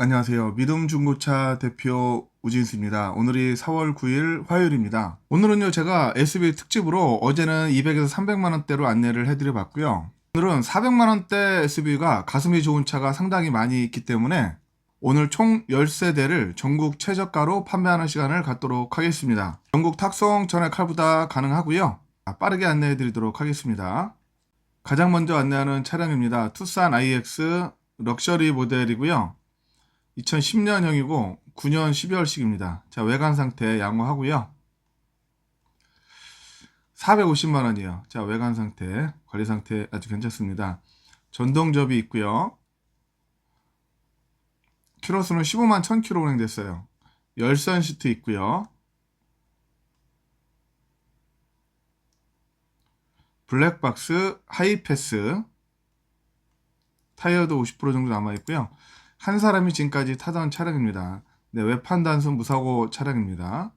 안녕하세요. 믿음 중고차 대표 우진수입니다. 오늘이 4월 9일 화요일입니다. 오늘은요, 제가 SB 특집으로 어제는 200에서 300만 원대로 안내를 해드려 봤고요. 오늘은 400만 원대 SUV가 가슴이 좋은 차가 상당히 많이 있기 때문에 오늘 총 10세대를 전국 최저가로 판매하는 시간을 갖도록 하겠습니다. 전국 탁송 전액 할부다 가능하고요. 빠르게 안내해 드리도록 하겠습니다. 가장 먼저 안내하는 차량입니다. 투싼 IX 럭셔리 모델이고요. 2010년형이고 9년 12월식입니다. 자, 외관 상태 양호하고요. 450만 원이요. 자, 외관 상태, 관리 상태 아주 괜찮습니다. 전동 접이 있고요. 키로수는 15만 1000km 운행됐어요. 열선 시트 있고요. 블랙박스 하이패스 타이어도 50% 정도 남아 있고요. 한 사람이 지금까지 타던 차량입니다. 네, 외판 단순 무사고 차량입니다.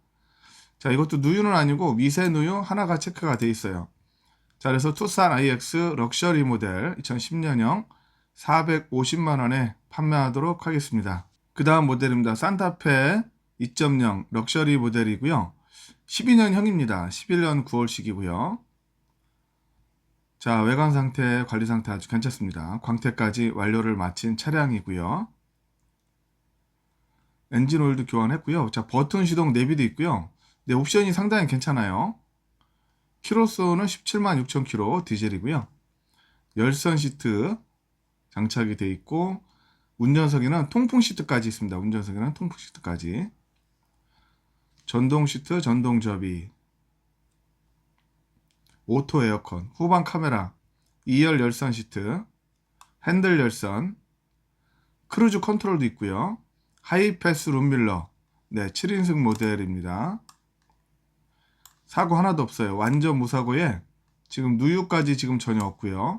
자, 이것도 누유는 아니고 미세 누유 하나가 체크가 돼 있어요. 자, 그래서 투싼 IX 럭셔리 모델 2010년형 450만 원에 판매하도록 하겠습니다. 그 다음 모델입니다. 산타페 2.0 럭셔리 모델이고요. 12년형입니다. 11년 9월식이고요. 자, 외관 상태, 관리 상태 아주 괜찮습니다. 광택까지 완료를 마친 차량이고요. 엔진 오일도 교환했고요. 자, 버튼 시동 내비도 있고요. 네, 옵션이 상당히 괜찮아요. 키로수는 17만 6천 킬로 디젤이고요. 열선 시트 장착이 돼 있고 운전석에는 통풍 시트까지 있습니다. 운전석에는 통풍 시트까지. 전동 시트, 전동 접이, 오토 에어컨, 후방 카메라, 2열 열선 시트, 핸들 열선, 크루즈 컨트롤도 있고요. 하이패스 룸밀러, 네, 7인승 모델입니다. 사고 하나도 없어요. 완전 무사고에 지금 누유까지 지금 전혀 없고요.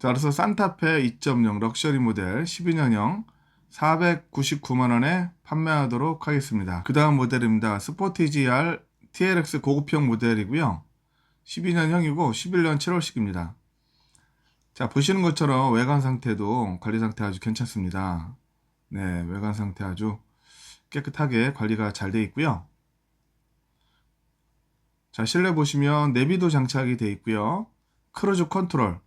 자, 그래서 산타페 2.0 럭셔리 모델 12년형 499만 원에 판매하도록 하겠습니다. 그 다음 모델입니다. 스포티지 R TLX 고급형 모델이고요. 12년형이고 11년 7월식입니다. 자, 보시는 것처럼 외관 상태도 관리 상태 아주 괜찮습니다. 네, 외관 상태 아주 깨끗하게 관리가 잘돼 있고요. 자, 실내 보시면 내비도 장착이 돼 있고요. 크루즈 컨트롤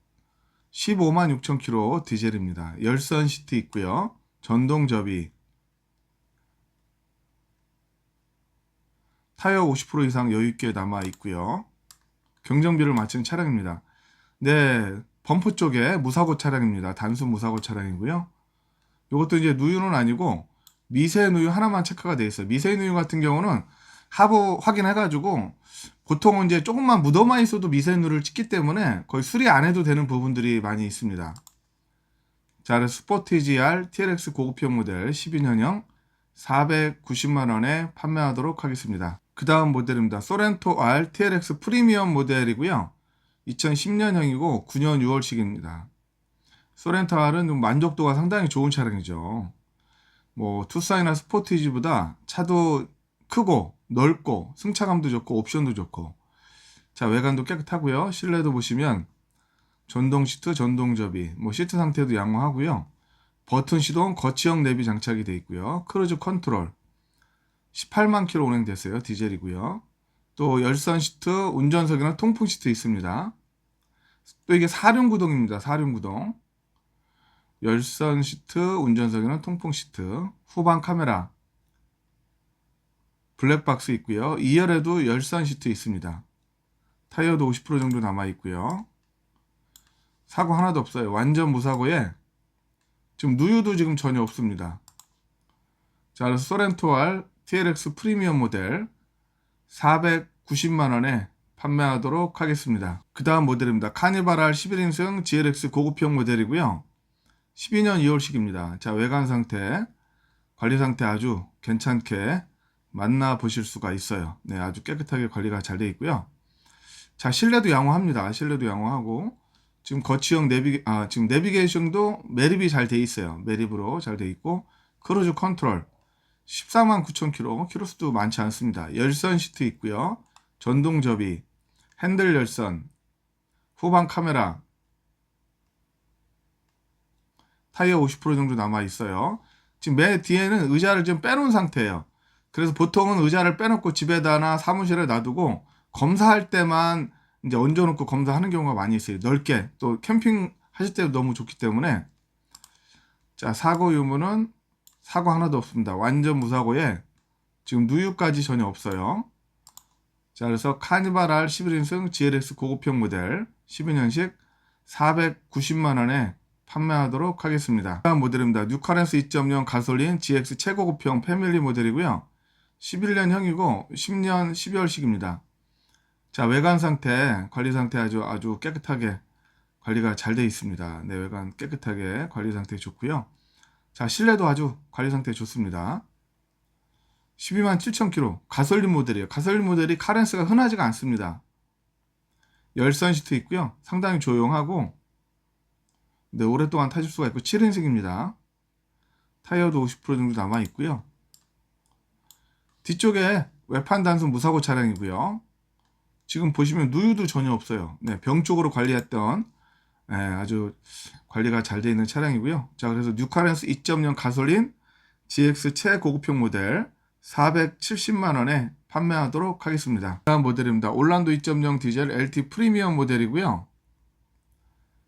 15만 6천 킬로 디젤입니다. 열선 시트 있고요. 전동 접이 타이어 50% 이상 여유 있게 남아 있고요. 경정비를 마친 차량입니다. 네, 범퍼 쪽에 무사고 차량입니다. 단순 무사고 차량이고요. 이것도 이제 누유는 아니고 미세 누유 하나만 체크가 돼 있어요. 미세 누유 같은 경우는 하부 확인해가지고 보통은 이제 조금만 묻어만 있어도 미세 누유를 찍기 때문에 거의 수리 안 해도 되는 부분들이 많이 있습니다. 자, 그래서 스포티지 R TLX 고급형 모델 12년형 490만 원에 판매하도록 하겠습니다. 그 다음 모델입니다. 소렌토 R TLX 프리미엄 모델이고요. 2010년형이고 9년 6월식입니다. 소렌토 R은 좀 만족도가 상당히 좋은 차량이죠. 뭐 투싼이나 스포티지보다 차도 크고 넓고 승차감도 좋고 옵션도 좋고 자 외관도 깨끗하고요. 실내도 보시면 전동 시트, 전동 접이, 뭐 시트 상태도 양호하고요. 버튼 시동, 거치형 내비 장착이 되어 있고요. 크루즈 컨트롤 18만 킬로 운행됐어요. 디젤이고요. 또 열선 시트, 운전석에는 통풍 시트 있습니다. 또 이게 사륜 구동입니다. 사륜 구동. 열선 시트, 운전석에는 통풍 시트, 후방 카메라, 블랙박스 있고요. 2열에도 열선 시트 있습니다. 타이어도 50% 정도 남아 있고요. 사고 하나도 없어요. 완전 무사고에 지금 누유도 지금 전혀 없습니다. 자, 그래서 소렌토 R TLX 프리미엄 모델 490만 원에 판매하도록 하겠습니다. 그 다음 모델입니다. 카니발 R 11인승 GLX 고급형 모델이고요. 12년 2월식입니다. 자, 외관 상태, 관리 상태 아주 괜찮게 만나 보실 수가 있어요. 네, 아주 깨끗하게 관리가 잘 되어 있고요. 자, 실내도 양호합니다. 실내도 양호하고 지금 거치형 내비 아 지금 내비게이션도 매립이 잘 돼 있어요. 매립으로 잘 돼 있고 크루즈 컨트롤 14만 9천 킬로 키로수도 많지 않습니다. 열선 시트 있고요. 전동 접이 핸들 열선 후방 카메라 타이어 50% 정도 남아 있어요. 지금 맨 뒤에는 의자를 좀 빼놓은 상태예요. 그래서 보통은 의자를 빼놓고 집에다나 사무실에 놔두고 검사할 때만 이제 얹어놓고 검사하는 경우가 많이 있어요. 넓게 또 캠핑 하실 때도 너무 좋기 때문에 자 사고 유무는 사고 하나도 없습니다. 완전 무사고에 지금 누유까지 전혀 없어요. 자 그래서 카니발 R 11인승 GLX 고급형 모델 12년식 490만 원에 판매하도록 하겠습니다. 모델입니다. 뉴카렌스 2.0 가솔린 GX 최고급형 패밀리 모델이고요. 11년형이고 10년 12월식입니다. 자 외관 상태 관리 상태 아주 아주 깨끗하게 관리가 잘 되어 있습니다. 네 외관 깨끗하게 관리 상태 좋고요. 자 실내도 아주 관리 상태 좋습니다. 12만 7천 킬로 가솔린 모델이에요. 가솔린 모델이 카렌스가 흔하지가 않습니다. 열선 시트 있고요. 상당히 조용하고 네, 오랫동안 타실 수가 있고 7인승입니다. 타이어도 50% 정도 남아 있고요. 뒤쪽에 외판 단순 무사고 차량이고요. 지금 보시면 누유도 전혀 없어요. 네, 병 쪽으로 관리했던 네, 아주 관리가 잘 되어 있는 차량이고요. 자, 그래서 뉴카렌스 2.0 가솔린 GX 최고급형 모델 470만 원에 판매하도록 하겠습니다. 다음 모델입니다. 올란도 2.0 디젤 LT 프리미엄 모델이고요.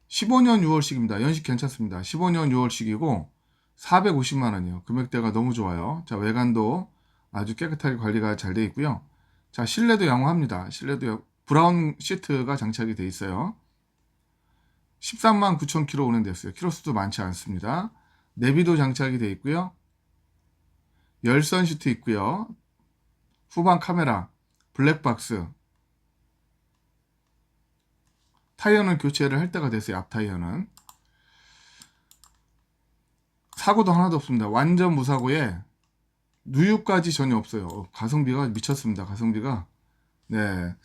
15년 6월식입니다. 연식 괜찮습니다. 15년 6월식이고 450만 원이요. 금액대가 너무 좋아요. 자, 외관도 아주 깨끗하게 관리가 잘 되어 있고요. 자, 실내도 양호합니다. 실내도 브라운 시트가 장착이 되어 있어요. 13만 9천 킬로 오는 데였어요. 키로수도 많지 않습니다. 내비도 장착이 되어 있고요. 열선 시트 있고요. 후방 카메라, 블랙박스. 타이어는 교체를 할 때가 됐어요. 앞 타이어는. 사고도 하나도 없습니다. 완전 무사고에 누유까지 전혀 없어요. 어, 가성비가 미쳤습니다. 가성비가. 네.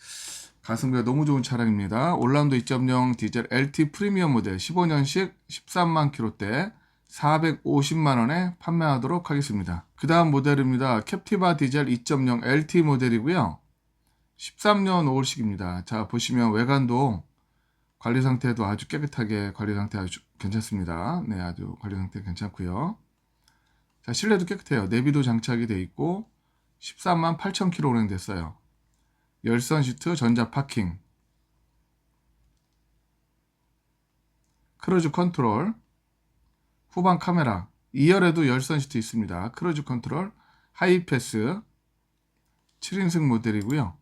가성비가 너무 좋은 차량입니다. 올란도 2.0 디젤 LT 프리미엄 모델 15년식 13만 킬로대 450만 원에 판매하도록 하겠습니다. 그 다음 모델입니다. 캡티바 디젤 2.0 LT 모델이고요. 13년 5월식입니다. 자, 보시면 외관도 관리 상태도 아주 깨끗하게 관리 상태 아주 괜찮습니다. 네, 아주 관리 상태 괜찮고요. 자, 실내도 깨끗해요. 내비도 장착이 돼 있고 13만 8천 킬로 운행됐어요. 열선 시트, 전자 파킹, 크루즈 컨트롤, 후방 카메라, 2열에도 열선 시트 있습니다. 크루즈 컨트롤, 하이패스, 7인승 모델이고요.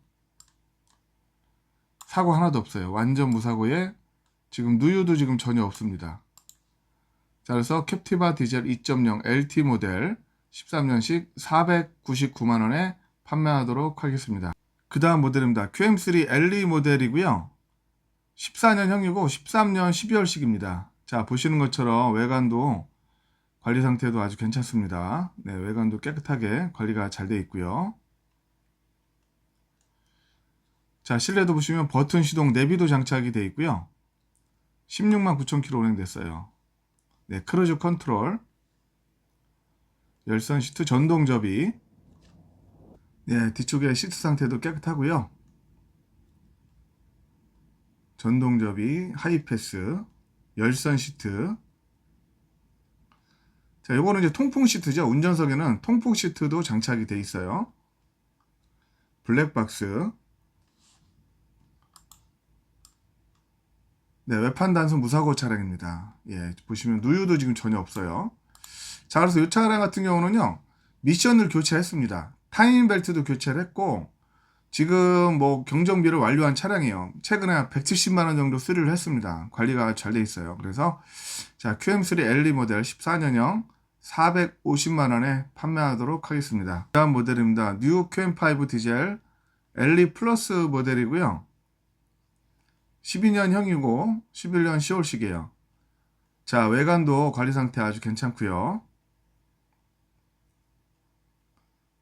사고 하나도 없어요. 완전 무사고에 지금 누유도 지금 전혀 없습니다. 자, 그래서 캡티바 디젤 2.0 LT 모델 13년식 499만 원에 판매하도록 하겠습니다. 그 다음 모델입니다. QM3 LE 모델이고요. 14년형이고 13년 12월식입니다. 자, 보시는 것처럼 외관도 관리 상태도 아주 괜찮습니다. 네, 외관도 깨끗하게 관리가 잘 되어 있고요. 자, 실내도 보시면 버튼 시동 내비도 장착이 되어 있고요. 16만 9천 킬로 운행됐어요. 네, 크루즈 컨트롤, 열선 시트 전동 접이, 네, 뒤쪽에 시트 상태도 깨끗하고요. 전동 접이, 하이패스, 열선 시트. 자, 요거는 이제 통풍 시트죠. 운전석에는 통풍 시트도 장착이 돼 있어요. 블랙박스. 네, 외판 단순 무사고 차량입니다. 예, 보시면 누유도 지금 전혀 없어요. 자, 그래서 이 차량 같은 경우는요, 미션을 교체했습니다. 타이밍 벨트도 교체를 했고, 지금 뭐 경정비를 완료한 차량이에요. 최근에 170만 원 정도 수리를 했습니다. 관리가 잘 돼 있어요. 그래서 자, QM3 LE 모델 14년형 450만 원에 판매하도록 하겠습니다. 다음 모델입니다. 뉴 QM5 디젤 LE 플러스 모델이고요. 12년형이고 11년 10월식이에요. 자, 외관도 관리 상태 아주 괜찮고요.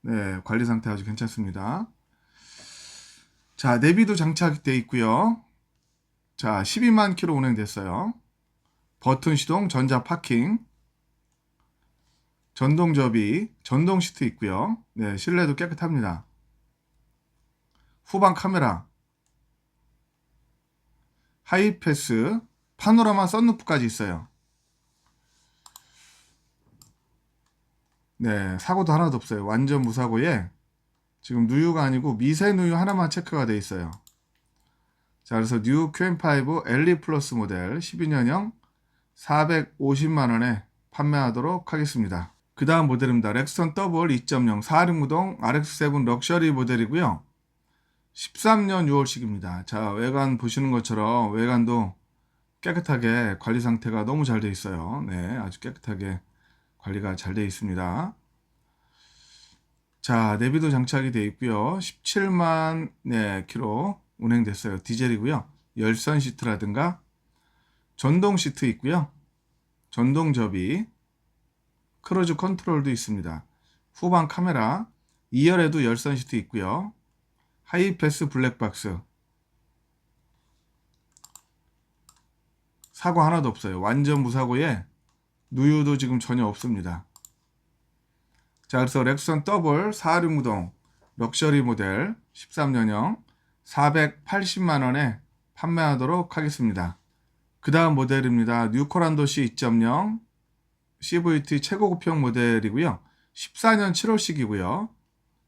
네, 관리 상태 아주 괜찮습니다. 자, 내비도 장착되어 있고요. 자, 12만 킬로 운행됐어요. 버튼 시동, 전자 파킹, 전동 접이, 전동 시트 있고요. 네, 실내도 깨끗합니다. 후방 카메라, 하이패스, 파노라마 썬루프까지 있어요. 네, 사고도 하나도 없어요. 완전 무사고에 지금 누유가 아니고 미세 누유 하나만 체크가 돼 있어요. 자, 그래서 뉴 QM5 LE 플러스 모델 12년형 450만 원에 판매하도록 하겠습니다. 그 다음 모델입니다. 렉스턴 더블 2.0 416무동 RX7 럭셔리 모델이고요. 13년 6월식입니다. 자, 외관 보시는 것처럼 외관도 깨끗하게 관리 상태가 너무 잘 돼 있어요. 네, 아주 깨끗하게 관리가 잘돼 있습니다. 자, 내비도 장착이 되어 있고요. 17만 네, 킬로 운행됐어요. 디젤이고요. 열선 시트라든가 전동 시트 있고요. 전동 접이 크루즈 컨트롤도 있습니다. 후방 카메라 2열에도 열선 시트 있고요. 하이패스 블랙박스 사고 하나도 없어요. 완전 무사고에 누유도 지금 전혀 없습니다. 자, 그래서 렉선 더블 416무동 럭셔리 모델 13년형 480만 원에 판매하도록 하겠습니다. 그 다음 모델입니다. 뉴코란도시 2.0 CVT 최고급형 모델이고요. 14년 7월식이고요.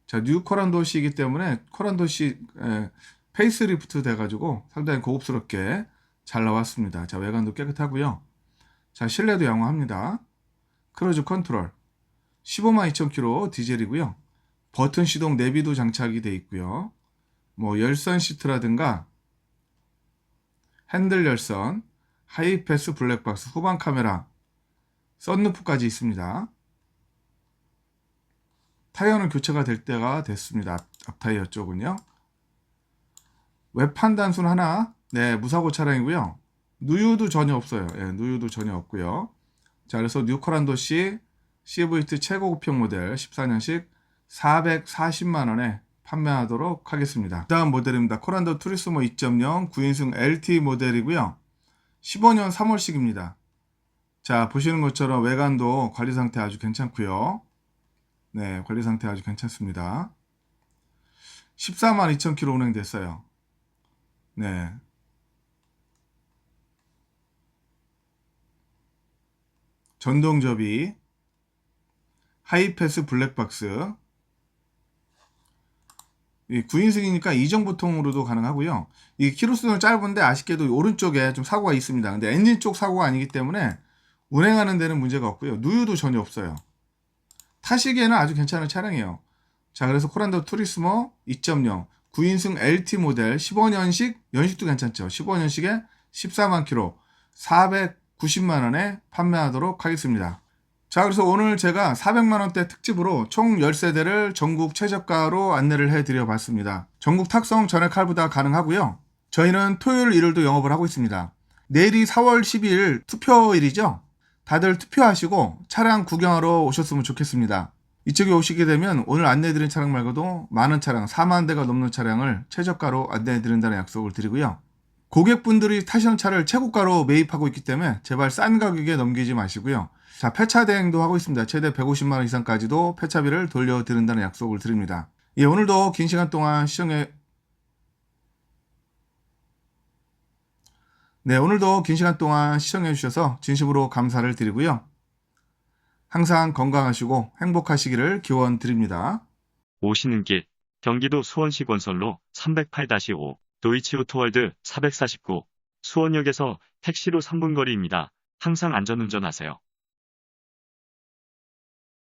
자, 뉴 코란도시이기 때문에 코란도시 에, 페이스리프트 돼가지고 상당히 고급스럽게 잘 나왔습니다. 자, 외관도 깨끗하고요. 자, 실내도 양호합니다. 크루즈 컨트롤 15만 2,000km 디젤이고요. 버튼 시동 내비도 장착이 돼 있고요. 뭐 열선 시트라든가 핸들 열선, 하이패스 블랙박스, 후방 카메라, 썬루프까지 있습니다. 타이어는 교체가 될 때가 됐습니다. 앞, 앞 타이어 쪽은요. 외판 단순 하나, 네, 무사고 차량이고요. 누유도 전혀 없어요. 예, 누유도 전혀 없고요. 자, 그래서 뉴코란도 C CVT 최고 급형 모델 14년식 440만 원에 판매하도록 하겠습니다. 다음 모델입니다. 코란도 투리스모 2.0 9인승 LT 모델이고요. 15년 3월식입니다. 자, 보시는 것처럼 외관도 관리 상태 아주 괜찮고요. 네, 관리 상태 아주 괜찮습니다. 14만 2천 킬로 운행됐어요. 네. 전동 접이, 하이패스 블랙박스, 이 9인승이니까 이정보통으로도 가능하고요. 이 키로수는 짧은데 아쉽게도 오른쪽에 좀 사고가 있습니다. 근데 엔진 쪽 사고가 아니기 때문에 운행하는 데는 문제가 없고요. 누유도 전혀 없어요. 타시기에는 아주 괜찮은 차량이에요. 자, 그래서 코란도 투리스모 2.0 9인승 LT 모델 15년식 연식도 괜찮죠. 15년식에 14만 킬로 490만 원에 판매하도록 하겠습니다. 자, 그래서 오늘 제가 400만 원대 특집으로 총 10세대를 전국 최저가로 안내를 해 드려 봤습니다. 전국 탁송 전액 할부다 가능하고요. 저희는 토요일 일요일도 영업을 하고 있습니다. 내일이 4월 12일 투표일이죠. 다들 투표하시고 차량 구경하러 오셨으면 좋겠습니다. 이쪽에 오시게 되면 오늘 안내해드린 차량 말고도 많은 차량, 4만 대가 넘는 차량을 최저가로 안내해드린다는 약속을 드리고요. 고객분들이 타시는 차를 최고가로 매입하고 있기 때문에 제발 싼 가격에 넘기지 마시고요. 자, 폐차 대행도 하고 있습니다. 최대 150만 원 이상까지도 폐차비를 돌려드린다는 약속을 드립니다. 예, 오늘도 긴 시간 동안 시청해, 네, 오늘도 긴 시간 동안 시청해 주셔서 진심으로 감사를 드리고요. 항상 건강하시고 행복하시기를 기원 드립니다. 오시는 길 경기도 수원시 건설로 308-5 도이치오토월드 449 수원역에서 택시로 3분 거리입니다. 항상 안전운전하세요.